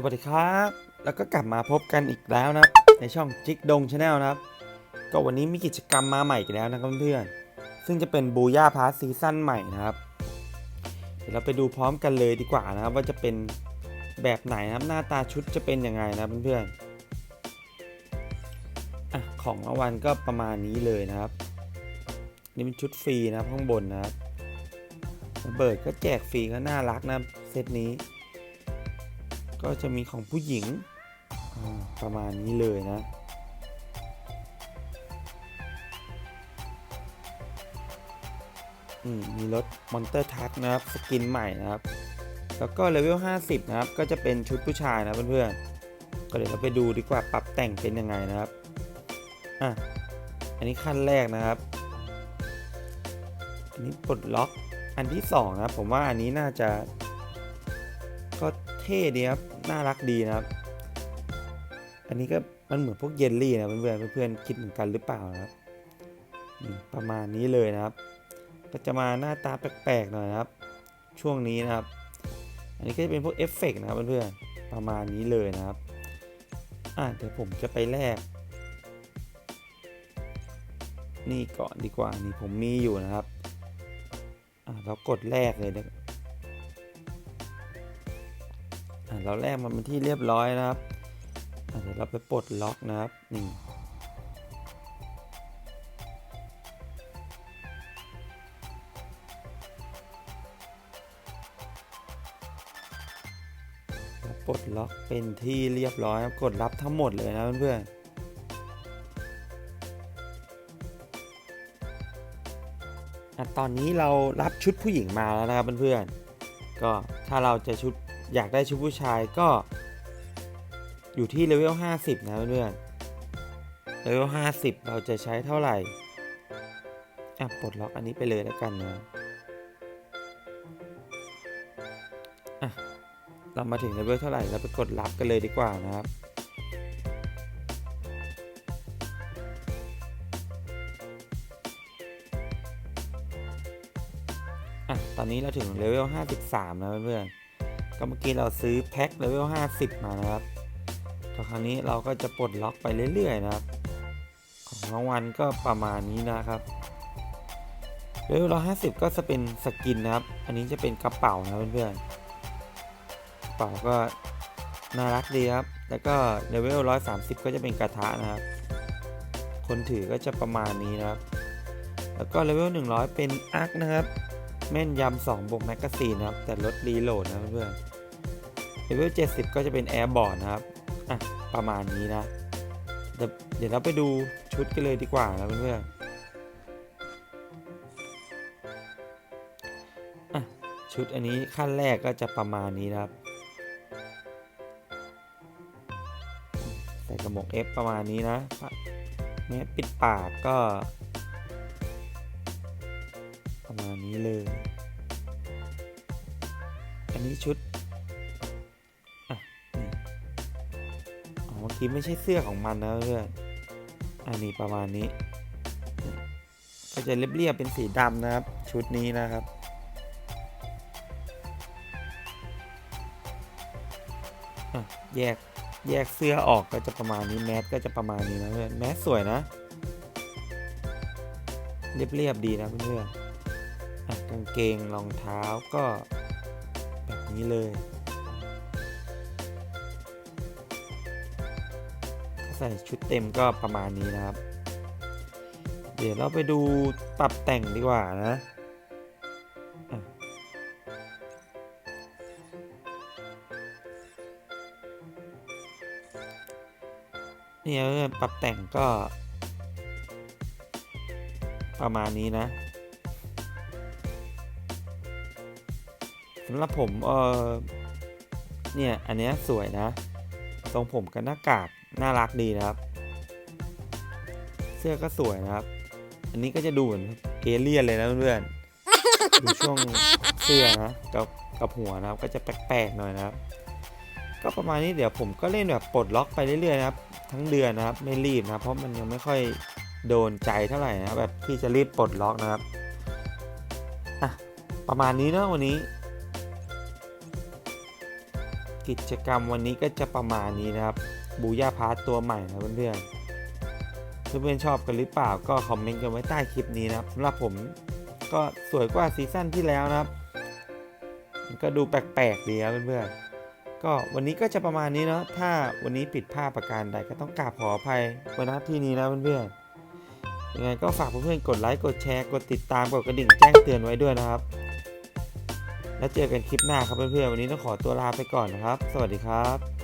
สวัสดีครับ แล้วก็กลับมาพบกันอีกแล้วนะในช่องจิกดงชาแนลนะครับ ก็วันนี้มีกิจกรรมมาใหม่อีกแล้วนะครับเพื่อนๆซึ่งจะเป็นบูย่าพาร์ทซีซั่นใหม่นะครับ เดี๋ยวเราไปดูพร้อมกันเลยดีกว่านะครับ ว่าจะเป็นแบบไหนนะครับ หน้าตาชุดจะเป็นยังไงนะเพื่อนๆอะของรางวัลก็ประมาณนี้เลยนะครับ นี่เป็นชุดฟรีนะครับข้างบนนะครับระเบิดก็แจกฟรีก็น่ารักนะเซตนี้ ก็จะมีของผู้หญิงประมาณนี้เลยนะอืมมีรถมอนเตอร์ทักนะครับ สกินใหม่นะครับ แล้วก็เลเวล 50 นะครับ ก็จะเป็นชุดผู้ชายนะเพื่อนๆ ก็เดี๋ยวเราไปดูดีกว่าปรับแต่งเป็นยังไงนะครับ อะ อันนี้ขั้นแรกนะครับ อันนี้ปลดล็อก อันที่สองนะ ผมว่าอันนี้น่าจะ ก็ ท่ดีครับ น่ารักดีนะครับ อันนี้ก็มันเหมือนพวกเยลลี่นะเพื่อนๆเพื่อนๆคิดเหมือนกันหรือเปล่านะครับประมาณนี้เลยนะครับ ก็จะมาหน้าตาแปลกๆหน่อยนะครับ ช่วงนี้นะครับ อันนี้ก็จะเป็นพวกเอฟเฟกต์นะครับเพื่อนๆประมาณนี้เลยนะครับอะเดี๋ยวผมจะไปแลกนี่ก่อนดีกว่านี่ผมมีอยู่นะครับอะเรากดแลกเลยนะ เราแลกมันเป็นที่เรียบร้อยนะครับเดี๋ยวเราไปปลดล็อกนะครับนี่ปลดล็อกเป็นที่เรียบร้อยครับกดรับทั้งหมดเลยนะเพื่อนๆตอนนี้เรารับชุดผู้หญิงมาแล้วนะครับเพื่อนๆ ก็ถ้าเราจะชุด อยากได้ชุดผู้ชายก็อยู่ที่เลเวล 50 นะเพื่อนเลเวล 50 เราจะใช้เท่าไหร่ อะปลดล็อกอันนี้ไปเลยแล้วกันนะเรามาถึงเลเวลเท่าไหร่เราไปกดรับกันเลยดีกว่านะครับอะตอนนี้เราถึงเลเวล 53 แล้วเพื่อนๆ ก็เมื่อกี้เราซื้อแพ็คเลเวล50 มานะครับต่อคราวนี้เราก็จะปลดล็อกไปเรื่อยๆนะครับ ของรางวัลก็ประมาณนี้นะครับเลเวล150 ก็จะเป็นสกินนะครับ อันนี้จะเป็นกระเป๋านะเพื่อนๆ กระเป๋าก็น่ารักดีครับ แล้วก็เลเวล130 ก็จะเป็นกระทะนะครับ คนถือก็จะประมาณนี้นะครับ แล้วก็เลเวล100 เป็นอาร์คนะครับ แม่นยำ2บวกแมกกาซีนนะครับ แต่ลดรีโหลดนะเพื่อนเลเวล70 ก็จะเป็นแอร์บอร์ดนะครับ อะ ประมาณนี้นะ เดี๋ยวเราไปดูชุดกันเลยดีกว่านะเพื่อนชุดอันนี้ขั้นแรกก็จะประมาณนี้นะครับ ใส่กระหมก F ประมาณนี้นะแม้ปิดปากก็ ประมาณนี้เลย อันนี้ชุดอะอ๋อเมื่อกี้ไม่ใช่เสื้อของมันนะเพื่อนอันนี้ประมาณนี้ ก็จะเรียบๆเป็นสีดำนะครับ ชุดนี้นะครับแยกแยกเสื้อออกก็จะประมาณนี้แมสก็จะประมาณนี้นะเพื่อนแมสสวยนะ เรียบๆดีนะเพื่อน กางเกงรองเท้าก็แบบนี้เลยถ้าใส่ชุดเต็มก็ประมาณนี้นะครับ เดี๋ยวเราไปดูปรับแต่งดีกว่านะเนี่ยปรับแต่งก็ประมาณนี้นะ สำหรับผมเออเนี่ย อันเนี้ยสวยนะ ทรงผมกับหน้ากากน่ารักดีนะครับ เสื้อก็สวยนะครับ อันนี้ก็จะดูเหมือนเอเลี่ยนเลยนะเพื่อนดูช่วงเสื้อนะกับกับหัวนะครับ ก็จะแปลกๆหน่อยนะครับ ก็ประมาณนี้เดี๋ยวผมก็เล่นแบบปลดล็อกไปเรื่อยๆนะครับ ทั้งเดือนนะครับ ไม่รีบนะครับ เพราะมันยังไม่ค่อยโดนใจเท่าไหร่นะแบบที่จะรีบปลดล็อกนะครับอะประมาณนี้นะวันนี้ กิจกรรมวันนี้ก็จะประมาณนี้นะครับบูย่าพาร์ตตัวใหม่นะเพื่อนๆเพื่อนๆชอบกันหรือเปล่าก็คอมเมนต์กันไว้ใต้คลิปนี้นะครับสำหรับผมก็สวยกว่าซีซั่นที่แล้วนะครับ ก็ดูแปลกๆดีครับเพื่อนๆก็วันนี้ก็จะประมาณนี้เนาะถ้าวันนี้ผิดพลาดประการใดก็ต้องกราบขออภัยไว้ณที่นี้นะเพื่อนๆยังไงก็ฝากเพื่อนๆกดไลค์กดแชร์กดติดตามกดกระดิ่งแจ้งเตือนไว้ด้วยนะครับ แล้วเจอกันคลิปหน้าครับเพื่อนๆวันนี้ต้องขอตัวลาไปก่อนนะครับ สวัสดีครับ